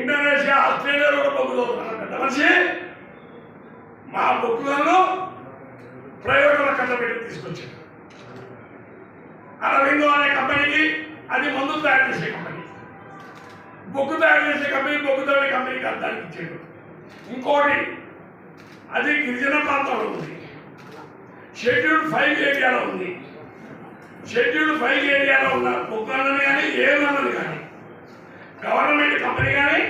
Indonesia Australia కూడా మొక్కుదొరుకుతున్నారు మనిషి మా మొక్కుదలను ప్రయోగాల కళ్ళ పెట్టి తీసుకొచ్చాడు. అరవిందో అనే కంపెనీకి అది మందు తయారు చేసే కంపెనీ. బొగ్గు తయారు చేసే కంపెనీ బొగ్గు తయారు కంపెనీకి అర్థానికి ఇచ్చాడు. ఇంకోటి అది గిరిజన ప్రాంతంలో ఉంది. షెడ్యూల్ ఫైవ్ ఏరియాలో ఉంది. షెడ్యూల్ ఫైవ్ ఏరియాలో ఉన్న బొగ్గు అన్నది కానీ ఏమన్నది కానీ గవర్నమెంట్ కంపెనీ కానీ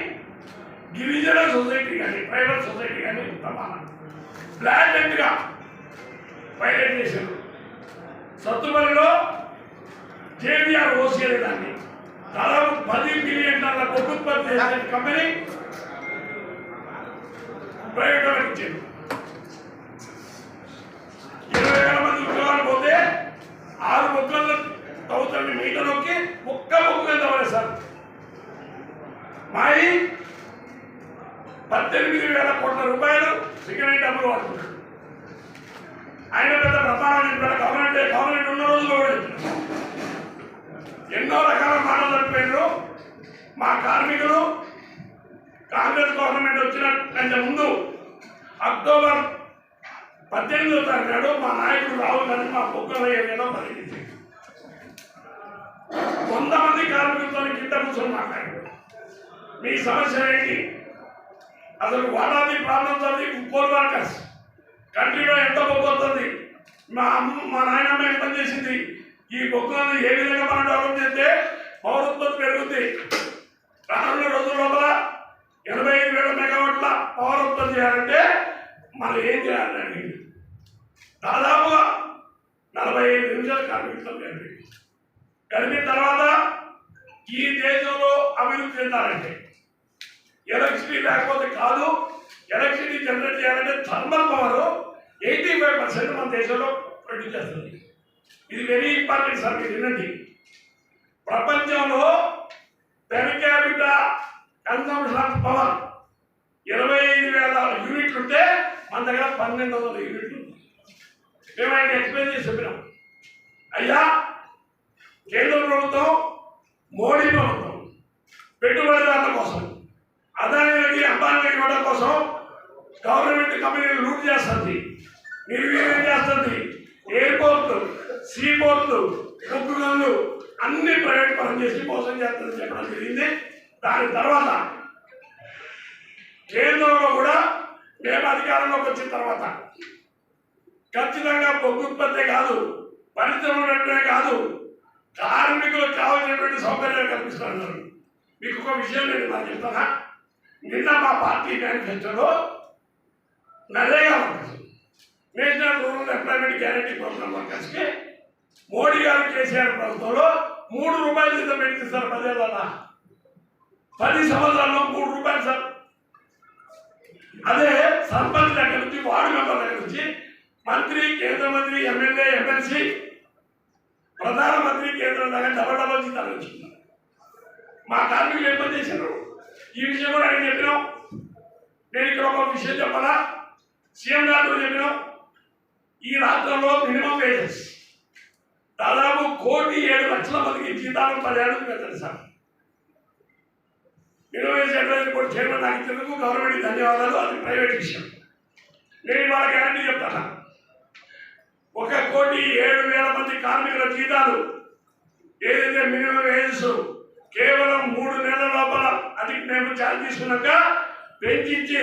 గిరిజన సొసైటీ కానీ ప్రైవేట్ సొసైటీ కానీ ప్రమాణం బ్లాండెడ్గా పైలట్ చేశారు. సత్తుపల్లిలో జేబీఆర్ ఓసీ అనే దాన్ని దాదాపు పది బిలియన్ డాలర్ల ప్రభుత్వం ఉత్పత్తి కంపెనీ ప్రైవేట్ వాళ్ళకి ఇచ్చారు. ఇరవై వేల మంది ఉద్యోగాలు పోతే ఆరు మొక్కలు తవ్వుతుంది మీటర్ నొక్కి ఒక్క మొక్క కింద సార్ మాయి పద్దెనిమిది వేల కోట్ల రూపాయలు సిగరెట్ అమలు వాడుతున్నాడు ఆయన పెద్ద ప్రమాణం చెప్పాడు గవర్నమెంట్ గవర్నమెంట్ ఉన్న రోజుల్లో ఎన్నో రకాల మాటలు చెప్పారు మా కార్మికులు కాంగ్రెస్ గవర్నమెంట్ వచ్చిన కంటే ముందు అక్టోబర్ పద్దెనిమిదో తారీఖు నాడు మా నాయకుడు రాహుల్ గాంధీ మా బొగ్గల ఏరియాలో పర్యటించారు. వంద మంది కార్మికులతో కింద కూర్చొని మాట్లాడారు. మీ సమస్య ఏంటి? అసలు వాడాది ప్రాబ్లమ్స్ అది కోల్ వర్కర్స్. కంట్రీలో ఎంత బొగ్గు వస్తుంది? మా అమ్మ మా నాయనమ్మ ఎంత చేసింది? ఈ బొగ్గులను ఏ విధంగా మనం డెవలప్ చేస్తే పౌరత్వం పెరుగుద్ది? రానున్న రోజుల లోపల ఎనభై ఐదు వేల మెగావాట్ల పవర్ ఉత్పత్తి చేయాలంటే మనం ఏం చేయాలండి దాదాపుగా నలభై ఐదు నిమిషాలు కనిపిస్తాం కనిపి కనిపిన తర్వాత ఈ దేశంలో అభివృద్ధి చెందాలంటే ఎలక్ట్రిసిటీ లేకపోతే కాదు. ఎలక్షన్ జనరేట్ చేయాలంటే thermal power eighty five percent మన దేశంలో ప్రొడ్యూస్ చేస్తుంది. ఇది వెరీ ఇంపార్టెంట్ సార్ మీరు వినండి. ప్రపంచంలో per capita consumption of power ఇరవై ఐదు వేల యూనిట్లు ఉంటే మన దగ్గర పన్నెండు వందల యూనిట్లు ఉంది. మేము ఆయన ఎక్స్ప్లెయిన్ చేసి చెప్పినాం. అయ్యా కేంద్ర ప్రభుత్వం మోడీ ప్రభుత్వం పెట్టుబడిదారుల కోసం అదానికి అంబానీ ఇవ్వడం కోసం గవర్నమెంట్ కంపెనీలు లూట్ చేస్తుంది. నిర్వీర్యం చేస్తుంది. ఎయిర్పోర్ట్ సీపోర్ట్లు గనులు అన్ని ప్రైవేట్ పరం చేసి మోసం చేస్తుందని చెప్పడం జరిగింది. దాని తర్వాత కేంద్రంలో కూడా మేము అధికారంలోకి వచ్చిన తర్వాత ఖచ్చితంగా బొగ్గు ఉత్పత్తి కాదు పరిశ్రమలు కాదు కార్మికులకు కావాల్సినటువంటి సౌకర్యాలు కల్పిస్తున్నారు మీకు ఒక విషయం నేను నాకు చెప్తానా? నిన్న మా పార్టీ మేనిఫెస్టోలో NREGA workers national rural employment guarantee programme వర్కర్స్కి Modi గారు కేసీఆర్ ప్రభుత్వంలో మూడు రూపాయలు జీతం పెట్టిస్తారు పదేళ్ళ పది సంవత్సరాల్లో మూడు రూపాయలు సార్. అదే సర్పంచ్ దగ్గర నుంచి వార్డు మెంబర్ దగ్గర నుంచి మంత్రి కేంద్ర మంత్రి ఎమ్మెల్యే ఎమ్మెల్సీ ప్రధానమంత్రి కేంద్రం దగ్గర డబల్ డబల్ జీతాలు వచ్చింది. మా కార్మికులు ఏం పని చేశారు? ఈ విషయం కూడా ఆయన చెప్పినాం. నేను ఇక్కడ ఒక విషయం చెప్పాలా సీఎం గారితో చెప్పినాం. ఈ రాష్ట్రంలో మినిమం వేజెస్ దాదాపు కోటి ఏడు లక్షల మందికి జీతాలు పదిహేడు పెంచండి sir. Minimum wage adviser board chairman నాకు తెలుగు గవర్నమెంట్ ధన్యవాదాలు అది ప్రైవేట్ విషయం. నేను ఇవాళ గ్యారంటీ చెప్తాను? ఒక కోటి ఏడు వేల మంది కార్మికుల జీతాలు ఏదైతే మినిమం వేజెస్ కేవలం మూడు నెలల లోపల అది మేము చాలా తీసుకున్నాక పెంచి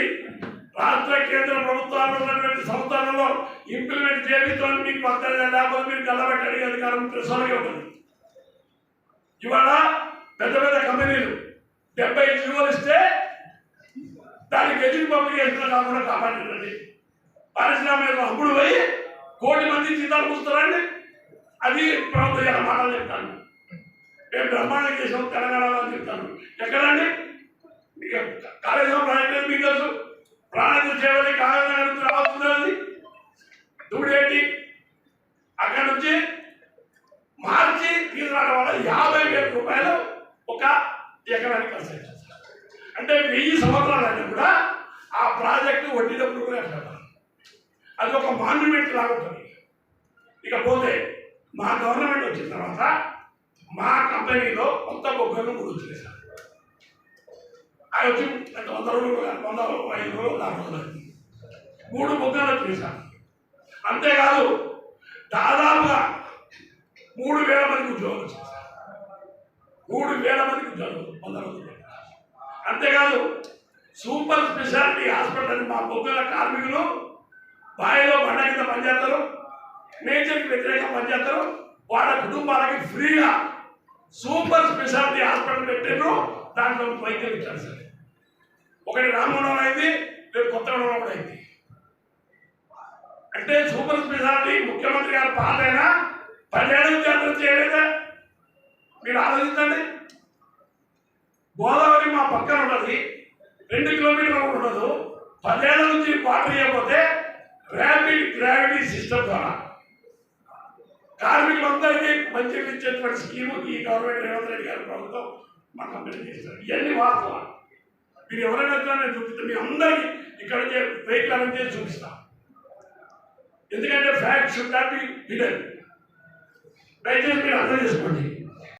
రాష్ట్ర కేంద్ర ప్రభుత్వాలు ఉన్నటువంటి సంస్థలలో ఇంప్లిమెంట్ చేయించడానికి మీకు పక్కన లేకపోతే మీరు కళ్ళబెట్టి అడిగే అధికారం ప్రసారంగా ఉంటుంది. ఇవాళ పెద్ద పెద్ద కంపెనీలు డెబ్బై జీవోలు ఇస్తే దానికి ఎదురు పంపిణీ కాకుండా కాపాడండి పారిశ్రామిక అప్పుడు పోయి కోటి మంది జీతాలు కూస్తారండి. అది ప్రభుత్వ మాటలు చెప్తాను మేము బ్రహ్మాండం చేసాం తెలంగాణలో చెప్తాను ఎక్కడండి ఇక కాళేశ్వరం మీకు తెలుసు ప్రాణాలు చేయాలి కాళేశ్వరం నుంచి రావాల్సింది దుమిడేటి అక్కడ నుంచి మార్చి తీసుకురావడం వల్ల యాభై వేల రూపాయలు ఒక ఎకరానికి ఖర్చు అంటే వెయ్యి సంవత్సరాలైనా కూడా ఆ ప్రాజెక్టు వడ్డీ డబ్బులు కూడా అది ఒక మాన్యుమెంట్ లాగా ఉంటుంది ఇకపోతే మా గవర్నమెంట్ వచ్చిన తర్వాత మా కంపెనీలో కొత్త బొగ్గలు కూడా వచ్చినాయి సార్ ఆయన వచ్చి అంటే వంద రోజులు కాదు, వంద ఐదు రోజులు నాలుగు రోజులు మూడు బొగ్గలు చేశాను అంతేకాదు దాదాపుగా మూడు వేల మందికి ఉద్యోగం చేశారు మూడు వేల మందికి ఉద్యోగం వంద ఉద్యోగాలు అంతేకాదు సూపర్ స్పెషాలిటీ హాస్పిటల్ అని మా బొగ్గల కార్మికులు బాయిలో బండ కింద పనిచేస్తారు నేచర్కి వ్యతిరేకంగా పనిచేస్తారు వాళ్ళ కుటుంబాలకి ఫ్రీగా సూపర్ స్పెషాలిటీ హాస్పిటల్ పెట్టారు దాంట్లో వైద్యం ఇచ్చారు సార్. ఒకటి రామగుండంలో అయింది రేపు కొత్తగూడెంలో కూడా అయింది. అంటే సూపర్ స్పెషాలిటీ ముఖ్యమంత్రి గారు పాలైనా పదిహేడు జాతర చేయలేదా? మీరు ఆలోచించండి. గోదావరి మా పక్కన ఉంటుంది రెండు కిలోమీటర్లు ఉండదు. పదేళ్ళ నుంచి వాటర్ ఇవ్వకపోతే ర్యాపిడ్ గ్రావిటీ సిస్టమ్ ద్వారా. కార్మికులందరికీ మంచి ఇచ్చేటువంటి స్కీము ఈ గవర్నమెంట్ రేవంత్ రెడ్డి గారి ప్రభుత్వం మా కంపెనీ చేస్తారు ఇవన్నీ వాస్తవాలు. మీరు ఎవరైనా వచ్చినా నేను చూపిస్తే మీ అందరికీ ఇక్కడ వెహికల్ అరేంజ్ చేసి చూపిస్తా. ఎందుకంటే fact should not be hidden దయచేసి మీరు అర్థం చేసుకోండి.